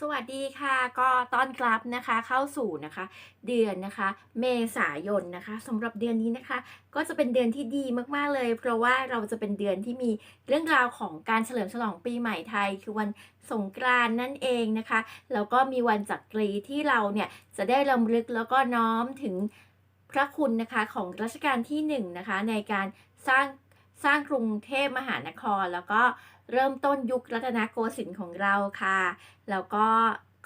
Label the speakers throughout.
Speaker 1: สวัสดีค่ะ ก็ต้อนรับนะคะเข้าสู่นะคะ เดือนนะคะ เมษายนนะคะสำหรับเดือนนี้นะคะ ก็จะเป็นเดือนที่ดีมากๆเลย เพราะว่าเราจะเป็นเดือนที่มีเรื่องราวของการเฉลิมฉลองปีใหม่ไทย คือวันสงกรานนั่นเองนะคะแล้วก็มีวันจักรีที่เราเนี่ยจะได้รำลึกแล้วก็น้อมถึงพระคุณนะคะของรัชกาลที่หนึ่งนะคะในการสร้าง สร้างกรุงเทพมหานคร แล้วก็เริ่มต้นยุครัตนโกสินทร์ของเราค่ะ แล้วก็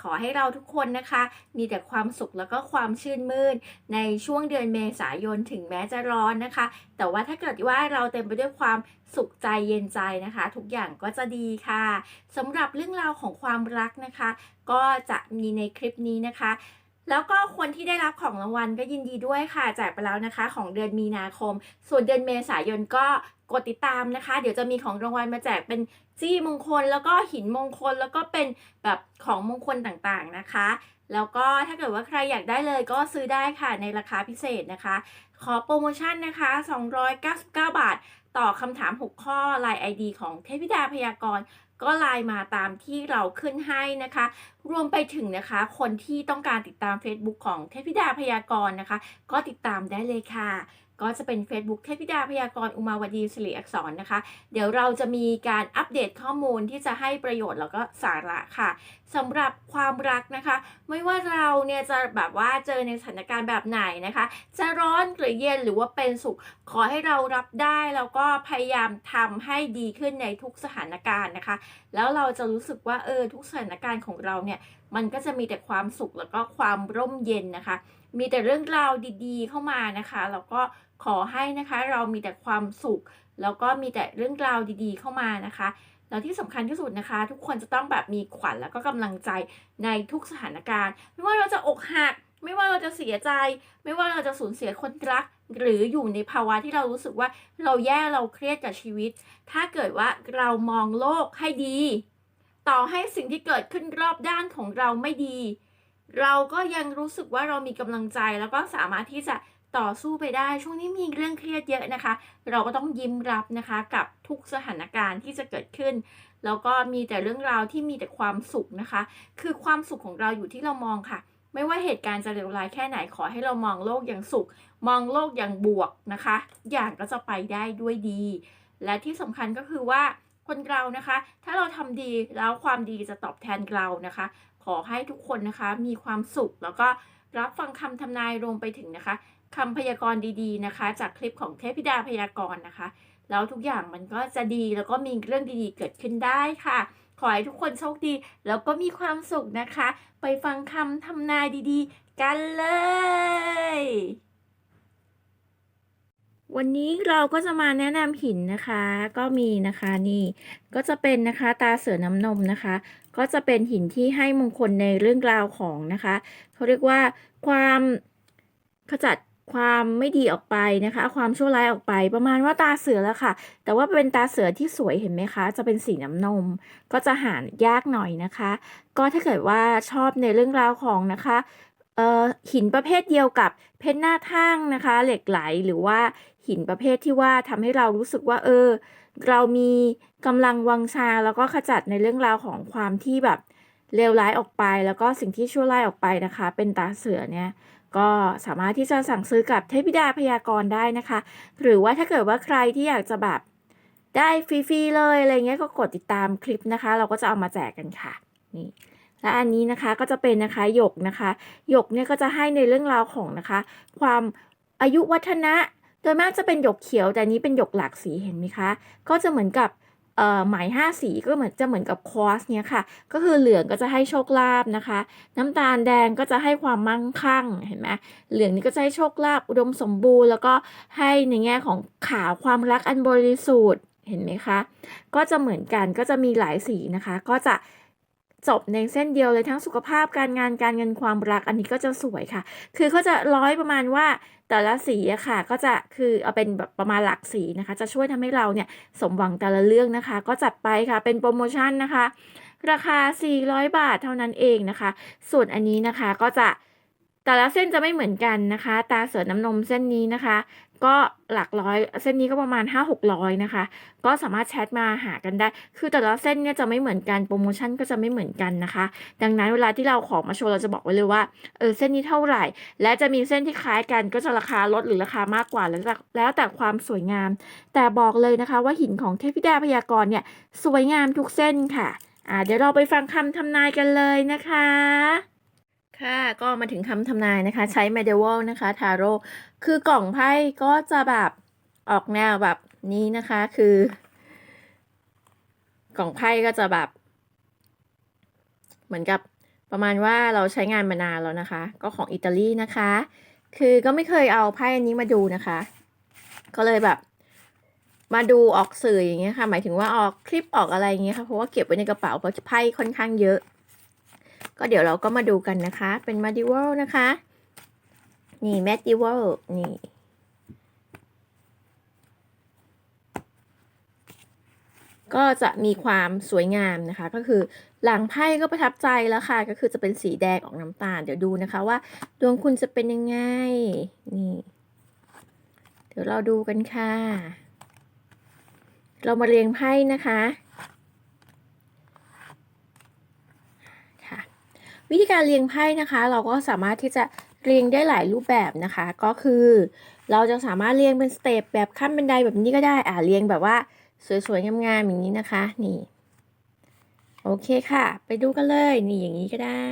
Speaker 1: ขอให้เราทุกคนนะคะ มีแต่ความสุขแล้วก็ความชื่นมื่น ในช่วงเดือนเมษายนถึงแม้จะร้อนนะคะ แต่ว่าถ้าเกิดว่าเราเต็มไปด้วยความสุขใจเย็นใจนะคะ ทุกอย่างก็จะดีค่ะสำหรับเรื่องราวของความรักนะคะ ก็จะมีในคลิปนี้นะคะ แล้วก็คนที่ได้รับของรางวัลก็ยินดีด้วยค่ะแจกไปแล้วนะคะ ของเดือนมีนาคม ส่วนเดือนเมษายนก็ กดติดตามนะคะ เดี๋ยวจะมีของรางวัลมาแจกเป็นจี้มงคล แล้วก็หินมงคลแล้วก็เป็นแบบของมงคลต่างๆนะคะ แล้วก็ถ้าเกิดว่าใครอยากได้เลยก็ซื้อได้ค่ะในราคาพิเศษนะคะ ขอโปรโมชั่นนะคะ 299 บาท ต่อคำถาม 6 ข้อ Line ID ของเทพิดาพยากรณ์ก็ไลน์มาตามที่เราขึ้นให้นะคะรวมไปถึงนะคะ คนที่ต้องการติดตาม Facebook ของเทพิดาพยากรณ์นะคะ ก็ติดตามได้เลยค่ะ ก็จะเป็น Facebook เทพิดาพยากรณ์อุมาวดีสิริอักษรนะคะ เดี๋ยวเราจะมีการอัปเดตข้อมูลที่จะให้ประโยชน์แล้วก็สาระค่ะสำหรับความรักนะคะ ไม่ว่าเราเนี่ยจะแบบว่าเจอในสถานการณ์แบบไหนนะคะ จะร้อนหรือเย็นหรือว่าเป็นสุข ขอให้เรารับได้แล้วก็พยายามทำให้ดีขึ้นในทุกสถานการณ์นะคะ แล้วเราจะรู้สึกว่าเออทุกสถานการณ์ของเราเนี่ยมันก็จะมีแต่ความสุขแล้วก็ความร่มเย็นนะคะ มีแต่เรื่องราวดีๆ เข้ามานะคะแล้วก็ขอให้นะคะเรามีแต่ความสุข แล้วก็มีแต่เรื่องราวดีๆ เข้ามานะคะแล้วที่สำคัญที่สุดนะคะ ทุกคนจะต้องแบบมีขวัญแล้วก็กำลังใจในทุกสถานการณ์ ไม่ว่าเราจะอกหัก ไม่ว่าเราจะเสียใจ ไม่ว่าเราจะสูญเสียคนรัก หรืออยู่ในภาวะที่เรารู้สึกว่าเราแย่เราเครียดกับชีวิต ถ้าเกิดว่าเรามองโลกให้ดี ต่อให้สิ่งที่เกิดขึ้นรอบด้านของเราไม่ดี เราก็ยังรู้สึกว่าเรามีกำลังใจแล้วก็สามารถที่จะต่อสู้ไปได้ ช่วงนี้มีเรื่องเครียดเยอะนะคะ เราก็ต้องยิ้มรับนะคะกับทุกสถานการณ์ที่จะเกิดขึ้น แล้วก็มีแต่เรื่องราวที่มีแต่ความสุขนะคะ คือความสุขของเราอยู่ที่เรามองค่ะ ไม่ว่าเหตุการณ์จะเลวร้ายแค่ไหนขอให้เรามองโลกอย่างสุข มองโลกอย่างบวกนะคะทุกอย่างก็จะไปได้ด้วยดี และที่สำคัญก็คือว่า คนเรานะคะ ถ้าเราทำดีแล้วความดีจะตอบแทนเรานะคะ ขอให้ทุกคนนะคะมีความสุขแล้วก็รับฟังคำทำนายรวมไปถึงนะคะคำพยากรณ์ดีๆนะคะ จากคลิปของเทพธิดาพยากรณ์นะคะ แล้วทุกอย่างมันก็จะดีแล้วก็มีเรื่องดีๆ เกิดขึ้นได้ค่ะ ขอให้ทุกคนโชคดี แล้วก็มีความสุขนะคะ ไปฟังคำทำนายดีๆ กันเลย วันนี้เราก็จะมาแนะนำหินนะคะ ก็มีนะคะนี่ ก็จะเป็นนะคะตาเสือน้ำนมนะคะ ก็จะเป็นหินที่ให้มงคลในเรื่องราวของนะคะเขาเรียกว่าความขจัดความไม่ดีออกไปนะคะ ความชั่วร้ายออกไปประมาณว่าตาเสือแล้วค่ะ แต่ว่าเป็นตาเสือที่สวยเห็นไหมคะ จะเป็นสีน้ำนม ก็จะหายากหน่อยนะคะ ก็ถ้าเกิดว่าชอบในเรื่องราวของนะคะ อ่อหินประเภทเดียวกับเพชรหน้าทั่งนะคะ เหล็กไหลหรือว่าหินประเภทที่ว่าทำให้เรารู้สึกว่าเออ เรามีกำลังวังชาแล้วก็ขจัดในเรื่องราวของความที่แบบเลวร้ายออกไป แล้วก็สิ่งที่ชั่วร้ายออกไปนะคะ เป็นตาเสือเนี่ยก็สามารถที่จะสั่งซื้อกับเทพิดาพยากรณ์ได้นะคะ หรือว่าถ้าเกิดว่าใครที่อยากจะแบบได้ฟรีๆเลยอะไรเงี้ยก็กดติดตามคลิปนะคะ เราก็จะเอามาแจกกันค่ะนี่ และอันนี้นะคะก็จะเป็นนะคะหยกนะคะหยกเนี่ยก็จะให้ในเรื่องราวของนะคะ ความอายุวัฒนะโดยมากจะเป็นหยกเขียว แต่อันนี้เป็นหยกหลากสีเห็นไหมคะ ก็จะเหมือนกับเอ่อไหมห้าสีก็เหมือนจะเหมือนกับคอสเนี่ยค่ะ ก็คือเหลืองก็จะให้โชคลาภนะคะ น้ำตาลแดงก็จะให้ความมั่งคั่งเห็นไหมเหลืองนี่ก็จะให้โชคลาภอุดมสมบูรณ์ แล้วก็ให้ในแง่ของขาวความรักอันบริสุทธิ์เห็นไหมคะ ก็จะเหมือนกันก็จะมีหลายสีนะคะ ก็จะ จบในเส้นเดียวเลยทั้งสุขภาพการงานการเงินความรักอันนี้ก็จะสวยค่ะ คือเขาจะร้อยประมาณว่าแต่ละสีอะค่ะ ก็จะคือเอาเป็นแบบประมาณหลักสีนะคะ จะช่วยทำให้เราเนี่ยสมหวังแต่ละเรื่องนะคะ ก็จัดไปค่ะเป็นโปรโมชั่นนะคะ ราคา 400 บาทเท่านั้นเองนะคะ ส่วนอันนี้นะคะก็จะ แต่ละเส้นจะไม่เหมือนกันนะคะ ตาเสือน้ำนมเส้นนี้นะคะ ก็หลักร้อย เส้นนี้ก็ประมาณ 5 600นะคะ ก็สามารถแชทมาหากันได้ คือแต่ละเส้นเนี่ยจะไม่เหมือนกัน โปรโมชั่นก็จะไม่เหมือนกันนะคะ ดังนั้นเวลาที่เราของมาโชว์เราจะบอกไว้เลยว่า เออเส้นนี้เท่าไหร่ และจะมีเส้นที่คล้ายกันก็จะราคาลดหรือราคามากกว่า แล้วแต่แล้วแต่ความสวยงาม แต่บอกเลยนะคะว่าหินของเทพธิดาพยากรณ์เนี่ยสวยงามทุกเส้นค่ะ อ่าเดี๋ยวเราไปฟังคำทำนายกันเลยนะคะ ค่ะก็มาถึงคำทำนายนะคะ ใช้ medieval นะคะทาโร่คือกล่องไพ่ก็จะแบบออกแนวแบบนี้นะคะคือ กล่องไพ่ก็จะแบบ เหมือนกับประมาณว่าเราใช้งานมานานแล้วนะคะ ก็ของอิตาลีนะคะ คือก็ไม่เคยเอาไพ่อันนี้มาดูนะคะ ก็เลยแบบ มาดูออกสื่ออย่างเงี้ยค่ะ หมายถึงว่าออกคลิปออกอะไรอย่างเงี้ยค่ะเพราะว่าเก็บไว้ในกระเป๋าเพราะไพ่ค่อนข้างเยอะ ก็เดี๋ยวเราก็มาดูกันนะคะ เป็น medieval นะคะ นี่ medieval นี่ก็จะมีความสวยงามนะคะ ก็คือหลังไพ่ก็ประทับใจแล้วค่ะ ก็คือจะเป็นสีแดงออกน้ำตาล เดี๋ยวดูนะคะว่า ดวงคุณจะเป็นยังไง นี่ เดี๋ยวเราดูกันค่ะ เรามาเรียงไพ่นะคะ วิธีการเรียงไพ่นะคะ เราก็สามารถที่จะเรียงได้หลายรูปแบบนะคะ ก็คือ เราจะสามารถเรียงเป็นสเต็ปแบบขั้นบันไดแบบนี้ก็ได้อ่าเรียงแบบว่าสวยๆงามๆอย่างนี้นะคะ นี่ โอเคค่ะ ไปดูกันเลยนี่อย่างนี้ก็ได้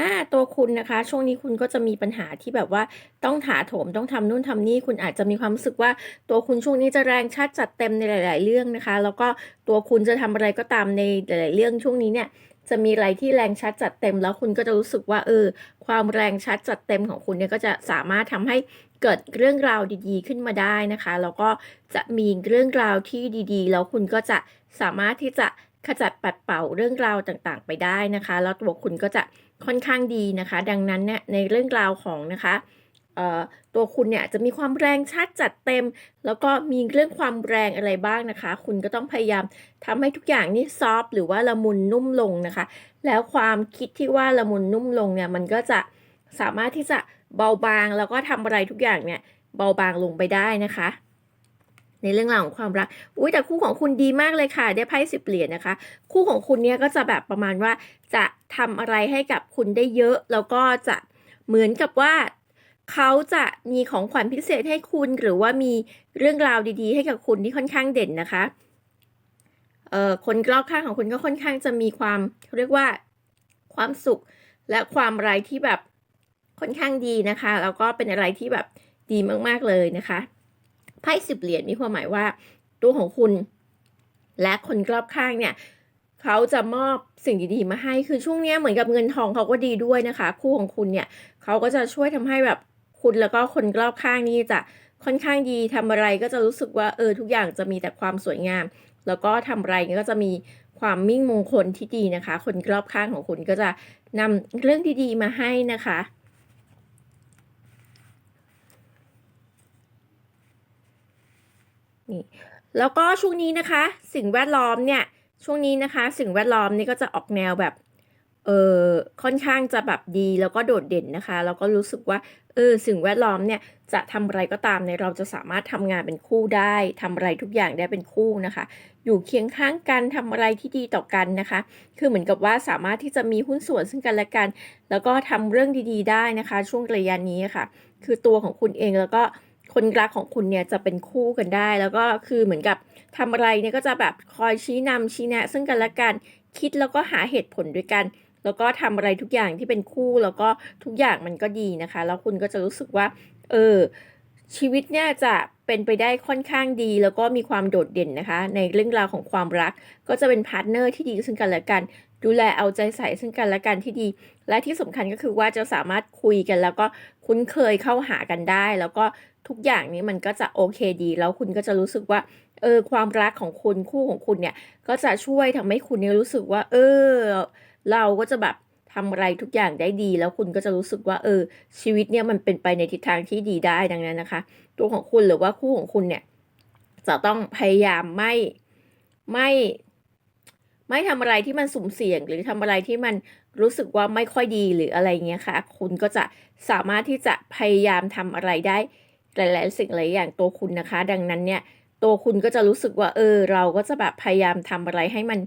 Speaker 1: อ่าตัวคุณนะคะ ช่วงนี้คุณก็จะมีปัญหาที่แบบว่าต้องถาโถมต้องทำนู่นทำนี่คุณอาจจะมีความรู้สึกว่า ตัวคุณช่วงนี้จะแรงชัดจัดเต็มในหลาย ๆ เรื่องนะคะ แล้วก็ตัวคุณจะทำอะไรก็ตามในหลาย ๆ เรื่องช่วงนี้เนี่ย จะมีอะไรที่แรงชัดจัดเต็ม แล้วคุณก็จะรู้สึกว่าเออ ความแรงชัดจัดเต็มของคุณเนี่ยก็จะสามารถทำให้เกิดเรื่องราวดีๆ ขึ้นมาได้นะคะ แล้วก็จะมีเรื่องราวที่ดีๆ แล้วคุณก็จะสามารถที่จะขจัดปัดเป่าเรื่องราวต่างๆ ไปได้นะคะ แล้วตัวคุณก็จะค่อนข้างดีนะคะ ดังนั้นเนี่ยในเรื่องราวของนะคะ ตัวคุณเนี่ยจะมีความแรงชัดจัดเต็ม แล้วก็มีเรื่องความแรงอะไรบ้างนะคะ คุณก็ต้องพยายามทำให้ทุกอย่างนี่ซอฟหรือว่าละมุนนุ่มลงนะคะ แล้วความคิดที่ว่าละมุนนุ่มลงเนี่ยมันก็จะสามารถที่จะเบาบางแล้วก็ทำอะไรทุกอย่างเนี่ยเบาบางลงไปได้นะคะ ในเรื่องราวของความรักอุ้ยแต่คู่ของคุณดีมากเลยค่ะ ได้ไพ่สิบเหรียญนะคะ คู่ของคุณเนี่ยก็จะแบบประมาณว่าจะทำอะไรให้กับคุณได้เยอะ แล้วก็จะเหมือนกับว่า เขาจะมีของขวัญพิเศษให้คุณหรือว่ามีเรื่องราวดีๆ ให้กับคุณที่ค่อนข้างเด่นนะคะเอ่อคนรอบข้างของคุณก็ค่อนข้างจะมีความเรียกว่าความสุขและความอะไรที่แบบค่อนข้างดีนะคะแล้วก็เป็นอะไรที่แบบดีมากๆเลยนะคะไพ่สิบเหรียญมีความหมายว่าตัวของคุณ และคนรอบข้างเนี่ยเขาจะมอบสิ่งดีๆมาให้คือช่วงนี้เหมือนกับเงินทองเขาก็ดีด้วยนะคะ คู่ของคุณเนี่ยเขาก็จะช่วยทำให้แบบ คุณแล้วก็คนรอบข้างนี่จะค่อนข้างดีทำอะไรก็จะรู้สึกว่าเออทุกอย่างจะมีแต่ความสวยงาม แล้วก็ทำอะไรก็จะมีความมิ่งมงคลที่ดีนะคะ คนรอบข้างของคุณก็จะนำเรื่องดีๆมาให้นะคะนี่แล้วก็ช่วงนี้นะคะ สิ่งแวดล้อมเนี่ยช่วงนี้นะคะ สิ่งแวดล้อมนี่ก็จะออกแนวแบบ เออค่อนข้างจะแบบดีแล้วก็โดดเด่นนะคะแล้วก็รู้สึกว่าเออสิ่งแวดล้อมเนี่ยจะทำอะไรก็ตามในยเราจะสามารถทำงานเป็นคู่ได้ทำอะไรทุกอย่างได้เป็นคู่นะคะ อยู่เคียงข้างกันทำอะไรที่ดีต่อกันนะคะ คือเหมือนกับว่าสามารถที่จะมีหุ้นส่วนซึ่งกันและกัน แล้วก็ทำเรื่องดีๆ ได้นะคะ ช่วงระยะนี้ค่ะ คือตัวของคุณเองแล้วก็คนรักของคุณเนี่ยจะเป็นคู่กันได้ แล้วก็คือเหมือนกับทำอะไรเนี่ยก็จะแบบคอยชี้นำชี้แนะ ซึ่งกันและกันคิดแล้วก็หาเหตุผลด้วยกัน แล้วก็ทำอะไรทุกอย่างที่เป็นคู่แล้วก็ทุกอย่างมันก็ดีนะคะ แล้วคุณก็จะรู้สึกว่า เออชีวิตเนี่ยจะเป็นไปได้ค่อนข้างดี แล้วก็มีความโดดเด่นนะคะ ในเรื่องราวของความรัก ก็จะเป็นพาร์ทเนอร์ที่ดีซึ่งกันและกัน ดูแลเอาใจใส่ซึ่งกันและกันที่ดี และที่สำคัญก็คือว่าจะสามารถคุยกันแล้วก็คุ้นเคยเข้าหากันได้ แล้วก็ทุกอย่างนี้มันก็จะโอเคดี แล้วคุณก็จะรู้สึกว่าเออความรักของคุณคู่ของคุณเนี่ยก็จะช่วยทำให้คุณเนี่ยรู้สึกว่า เออ เราก็จะแบบทำอะไรทุกอย่างได้ดี แล้วคุณก็จะรู้สึกว่าเออ ชีวิตเนี่ยมันเป็นไปในทิศทางที่ดีได้ดังนั้นนะคะ ตัวของคุณหรือว่าคู่ของคุณเนี่ย จะต้องพยายามไม่ไม่ไม่ทำอะไรที่มันสุ่มเสี่ยง หรือทำอะไรที่มันรู้สึกว่าไม่ค่อยดีหรืออะไรเงี้ยค่ะ คุณก็จะสามารถที่จะพยายามทำอะไรได้หลายๆสิ่งหลายอย่างตัวคุณนะคะ ดังนั้นเนี่ย ตัวคุณก็จะรู้สึกว่า เออ เราก็จะแบบพยายามทำอะไรให้มัน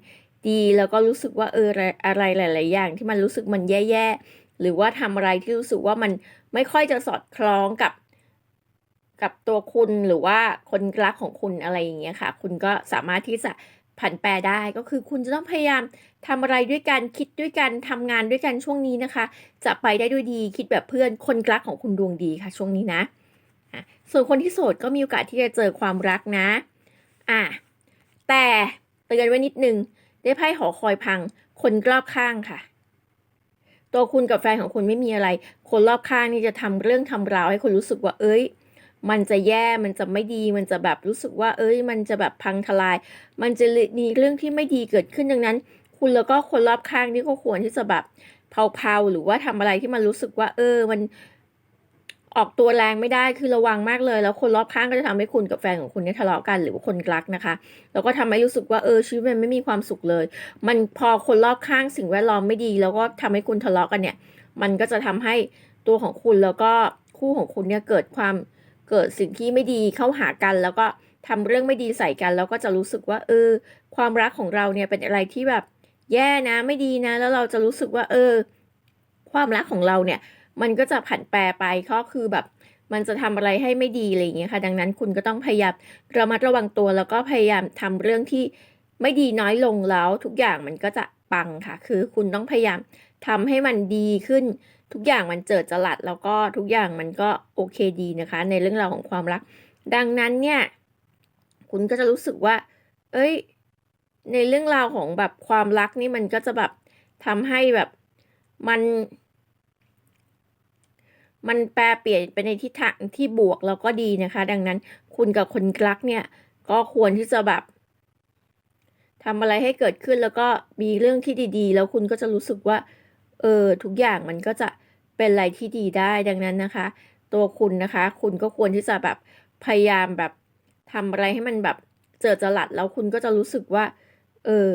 Speaker 1: ดีแล้วก็รู้สึกว่าเอออะไรหลาย ๆ อย่างที่มันรู้สึกมันแย่ๆหรือว่าทำอะไรที่รู้สึกว่ามันไม่ค่อยจะสอดคล้องกับ กับตัวคุณหรือว่าคนรักของคุณอะไรอย่างเงี้ยค่ะ คุณก็สามารถที่จะผันแปรได้ก็คือคุณจะต้องพยายามทำอะไรด้วยกันคิดด้วยกันทำงานด้วยกันช่วงนี้นะคะ จะไปได้ด้วยดีคิดแบบเพื่อนคนรักของคุณดวงดีค่ะ ช่วงนี้นะส่วนคนที่โสดก็มีโอกาสที่จะเจอความรักนะอะแต่เตือนไว้นิดนึง ได้ไพ่หอคอยพัง คนรอบข้างค่ะ ตัวคุณกับแฟนของคุณไม่มีอะไร คนรอบข้างนี่จะทำเรื่องทำราวให้คุณรู้สึกว่า เอ้ย มันจะแย่ มันจะไม่ดี มันจะแบบรู้สึกว่า เอ้ย มันจะแบบพังทลาย มันจะมีเรื่องที่ไม่ดีเกิดขึ้นดังนั้น คุณแล้วก็คนรอบข้างนี่ก็ควรที่จะแบบเผาๆหรือว่าทำอะไรที่มันรู้สึกว่า เออ มัน ออกตัวแรงไม่ได้คือระวังมากเลย แล้วคนรอบข้างก็จะทำให้คุณกับแฟนของคุณเนี่ยทะเลาะกันหรือว่าคนรักนะคะ แล้วก็ทำให้รู้สึกว่าเออชีวิตมันไม่มีความสุขเลย มันพอคนรอบข้างสิ่งแวดล้อมไม่ดี แล้วก็ทำให้คุณทะเลาะกันเนี่ย มันก็จะทำให้ตัวของคุณแล้วก็คู่ของคุณเนี่ยเกิดความเกิดสิ่งที่ไม่ดีเข้าหากัน แล้วก็ทำเรื่องไม่ดีใส่กัน แล้วก็จะรู้สึกว่าเออ ความรักของเราเนี่ยเป็นอะไรที่แบบแย่นะไม่ดีนะ แล้วเราจะรู้สึกว่า เออ ความรักของเราเนี่ย มันก็จะผันแปรไปก็คือแบบมันจะทำอะไรให้ไม่ดีอะไรอย่างเงี้ยค่ะ ดังนั้นคุณก็ต้องพยายามระมัดระวังตัวแล้วก็พยายามทำเรื่องที่ไม่ดีน้อยลงแล้ว ทุกอย่างมันก็จะปังค่ะ คือคุณต้องพยายามทำให้มันดีขึ้น ทุกอย่างมันเจิดจรัสแล้วก็ทุกอย่างมันก็โอเคดีนะคะ ในเรื่องราวของความรัก ดังนั้นเนี่ยคุณก็จะรู้สึกว่า เอ้ย ในเรื่องราวของแบบความรักนี่มันก็จะแบบทำให้แบบมัน มันแปลเปลี่ยนไปในทิศทางที่บวกแล้วก็ดีนะคะ ดังนั้นคุณกับคนรักเนี่ยก็ควรที่จะแบบทำอะไรให้เกิดขึ้นแล้วก็มีเรื่องที่ดีๆ แล้วคุณก็จะรู้สึกว่าเออทุกอย่างมันก็จะเป็นอะไรที่ดีได้ดังนั้นนะคะ ตัวคุณนะคะ คุณก็ควรที่จะแบบพยายามแบบทำอะไรให้มันแบบเจอจรัสแล้วคุณก็จะรู้สึกว่า เออ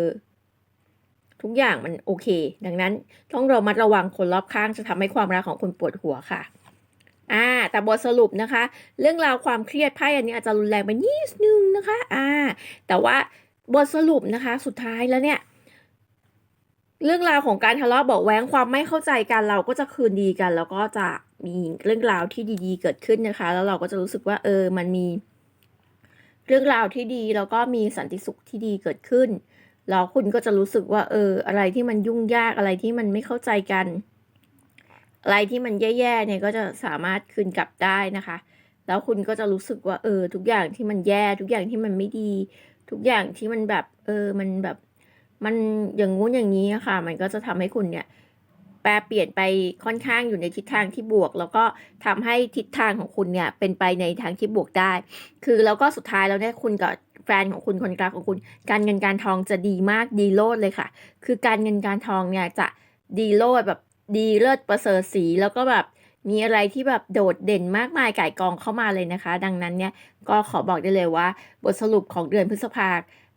Speaker 1: ทุกอย่างมันโอเค ดังนั้นต้องเรามัดระวังคนรอบข้างจะทำให้ความรักของคุณปวดหัวค่ะอ่าแต่บทสรุปนะคะ เรื่องราวความเครียดไพ่อันนี้อาจจะรุนแรงไปนิดนึงนะคะอ่าแต่ว่าบทสรุปนะคะ สุดท้ายแล้วเนี่ย เรื่องราวของการทะเลาะเบาแหวงความไม่เข้าใจกันเราก็จะคืนดีกัน แล้วก็จะมีเรื่องราวที่ดีๆ เกิดขึ้นนะคะ แล้วเราก็จะรู้สึกว่าเออมันมี เรื่องราวที่ดีแล้วก็มีสันติสุขที่ดีเกิดขึ้น แล้วคุณก็จะรู้สึกว่า เออ อะไรที่มันยุ่งยากอะไรที่มันไม่เข้าใจกัน อะไรที่มันแย่ๆเนี่ยก็จะสามารถคืนกลับได้นะคะ แล้วคุณก็จะรู้สึกว่า เออ ทุกอย่างที่มันแย่ทุกอย่างที่มันไม่ดี ทุกอย่างที่มันแบบ เออ มันแบบมันอย่างงู้นอย่างนี้ค่ะ มันก็จะทำให้คุณเนี่ยแปลเปลี่ยนไปค่อนข้างอยู่ในทิศทางที่บวก แล้วก็ทำให้ทิศทางของคุณเนี่ยเป็นไปในทางที่บวกได้ คือแล้วก็สุดท้ายแล้วเนี่ยคุณกับ แฟนของคุณคนกลางของคุณ การเงินการทองจะดีมากดีโลดเลยค่ะ คือการเงินการทองเนี่ยจะดีโลดแบบดีเลิศประเสริฐสีแล้วก็แบบมีอะไรที่แบบโดดเด่นมากมายไก่กองเข้ามาเลยนะคะ ดังนั้นเนี่ยก็ขอบอกได้เลยว่า บทสรุปของเดือนพฤษภา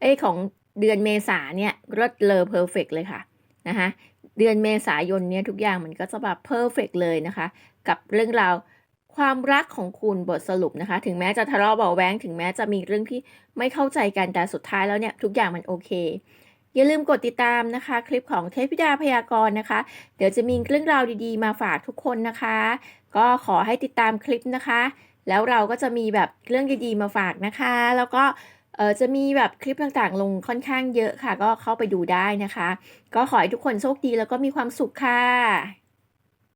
Speaker 1: เอ้ของเดือนเมษาเนี่ยรดเลอเพอร์เฟกเลยค่ะนะคะเดือนเมษายนเนี่ยทุกอย่างมันก็จะแบบเพอร์เฟกเลยนะคะ กับเรื่องราว ความรักของคุณบทสรุปนะคะ ถึงแม้จะทะเลาะเบาแวงถึงแม้จะมีเรื่องที่ไม่เข้าใจกันแต่สุดท้ายแล้วเนี่ย ทุกอย่างมันโอเค อย่าลืมกดติดตามนะคะ คลิปของเทพธิดาพยากรณ์นะคะ เดี๋ยวจะมีเรื่องราวดีๆ มาฝากทุกคนนะคะ ก็ขอให้ติดตามคลิปนะคะ แล้วเราก็จะมีแบบเรื่องดีๆมาฝากนะคะ แล้วก็เออจะมีแบบคลิปต่างๆ ลงค่อนข้างเยอะค่ะ ก็เข้าไปดูได้นะคะ ก็ขอให้ทุกคนโชคดีแล้วก็มีความสุขค่ะ